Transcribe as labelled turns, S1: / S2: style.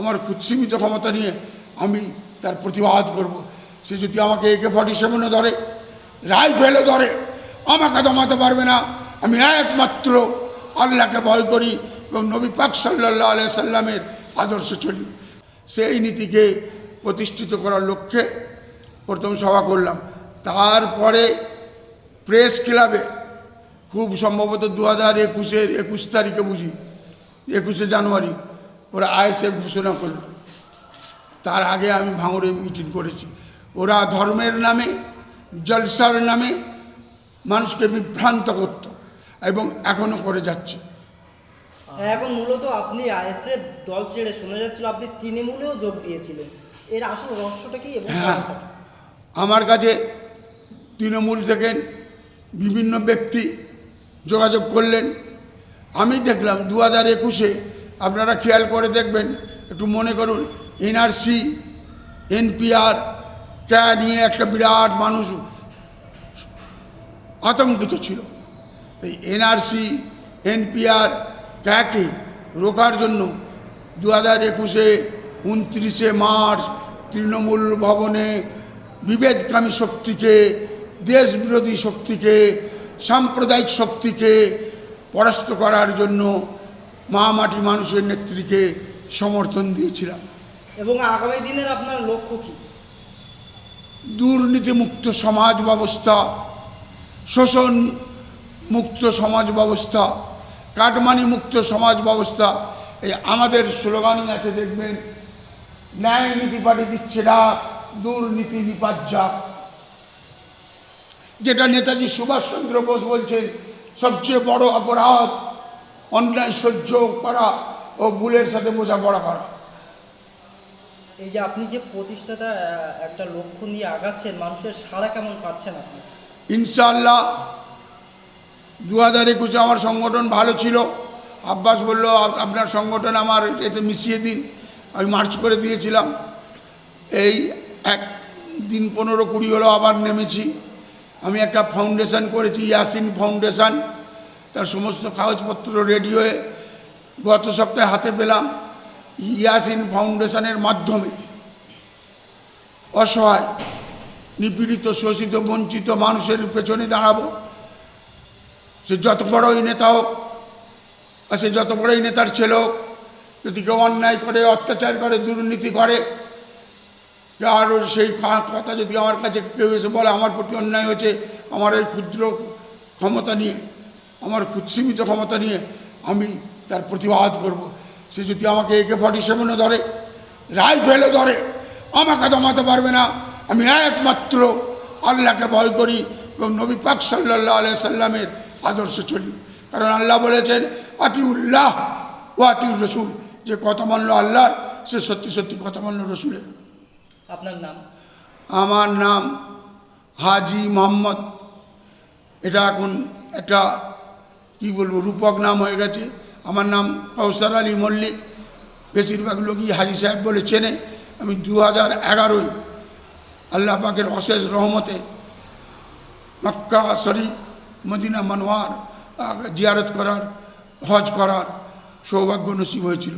S1: আমার খুব সীমিত ক্ষমতা নিয়ে আমি তার প্রতিবাদ করব। সে যদি আমাকে একে ফর্টি সেভেনে ধরে রাইফেলে ধরে, আমাকে দমাতে পারবে না। আমি একমাত্র আল্লাহকে ভয় করি এবং নবী পাক সাল্লাহ আলিয়া সাল্লামের আদর্শে চলি। সেই নীতিকে প্রতিষ্ঠিত করার লক্ষ্যে প্রথম সভা করলাম। তারপরে প্রেস ক্লাবে খুব সম্ভবত দু হাজার একুশের একুশ তারিখে বুঝি, একুশে জানুয়ারি ওরা আইএসএফ ঘোষণা করল। তার আগে আমি ভাঙড়ে মিটিং করেছি। ওরা ধর্মের নামে জলসার নামে মানুষকে বিভ্রান্ত করত এবং এখনও করে যাচ্ছে।
S2: এখন মূলত আপনি আইএসএফ দল ছেড়ে শোনা যাচ্ছিল আপনি তৃণমূলেও যোগ দিয়েছিলেন। এর আসল রহস্যটা কি
S1: হ্যাঁ আমার কাছে তৃণমূল থেকে বিভিন্ন ব্যক্তি যোগাযোগ করলেন। আমি দেখলাম দু হাজার একুশে আপনারা খেয়াল করে দেখবেন, একটু মনে করুন, এনআরসি, এনপিআর, কে নিয়ে একটা বিরাট মানুষ আতঙ্কিত ছিল। এই এনআরসি, এনপিআর ক্যাকে রোকার জন্য দু হাজার একুশে, উনত্রিশে মার্চ তৃণমূল ভবনে বিভেদকামী শক্তিকে, দেশবিরোধী শক্তিকে, সাম্প্রদায়িক শক্তিকে পরাস্ত করার জন্য মাটি মানুষের নেত্রীকে সমর্থন দিয়েছিলাম।
S2: এবং আগামী দিনের আপনার লক্ষ্য কি?
S1: দুর্নীতিমুক্ত সমাজ ব্যবস্থা শোষণ মুক্ত সমাজ ব্যবস্থা কাটমানি মুক্ত সমাজ ব্যবস্থা এই আমাদের স্লোগানই আছে দেখবেন ন্যায় নীতি পাটি দিচ্ছে ডাক দুর্নীতি নিপাজ্জা যেটা নেতাজি সুভাষচন্দ্র বোস বলছেন সবচেয়ে বড় অপরাধ অন্যায় সহ্য করা ও ভুলের সাথে বোঝাপড়া করা।
S2: এই যে আপনি যে প্রতিষ্ঠাটা একটা লক্ষ্য নিয়ে আগাচ্ছেন মানুষের সাড়া কেমন পাচ্ছেন আপনি?
S1: ইনশাল্লাহ দু হাজার একুশে আমার সংগঠন ভালো ছিল। আব্বাস বলল আপনার সংগঠন আমার এতে মিশিয়ে দিন। আমি মার্চ করে দিয়েছিলাম। এই এক দিন পনেরো কুড়ি হলো আবার নেমেছি। আমি একটা ফাউন্ডেশন করেছি ইয়াসিন ফাউন্ডেশন। তার সমস্ত কাগজপত্র রেডি হয়ে গত সপ্তাহে হাতে পেলাম ইয়াসিন ফাউন্ডেশনের মাধ্যমে। অসহায়, নিপীড়িত, শোষিত, বঞ্চিত মানুষের পেছনে দাঁড়াবো। সে যত বড়ই নেতা হোক আর সে যত বড়ই নেতার ছেলে হোক, যদি কেউ অন্যায় করে, অত্যাচার করে, দুর্নীতি করে আরও সেই কথা যদি আমার কাছে কেউ এসে বলে, আমার প্রতি অন্যায় হয়েছে, আমার এই ক্ষুদ্র ক্ষমতা নিয়ে আমার খুব সীমিত ক্ষমতা নিয়ে আমি তার প্রতিবাদ করব। সে যদি আমাকে একে ফর্টি সেভেনে ধরে রাইফেলে ধরে আমাকে দমাতে পারবে না। আমি একমাত্র আল্লাহকে ভয় করি এবং নবী পাক সাল্লাহ আলিয়া সাল্লামের আদর্শে চলি। কারণ আল্লাহ বলেছেন আতিউল্লাহ ও আতিউর রসুল। যে কথা মানল আল্লাহর সে সত্যি সত্যি কথা মানল রসুলের।
S2: আপনার নাম?
S1: আমার নাম হাজি মোহাম্মদ। এটা এখন একটা কি বলব, রূপক নাম হয়ে গেছে। আমার নাম কৌসার আলী মল্লিক। বেশিরভাগ লোকই হাজি সাহেব বলে চেনে। আমি দু হাজার এগারোই আল্লাহ পাকের অশেষ রহমতে মক্কা শরীফ, মদিনা মানোয়ার জিয়ারত করার, হজ করার সৌভাগ্য নসিব হয়েছিল।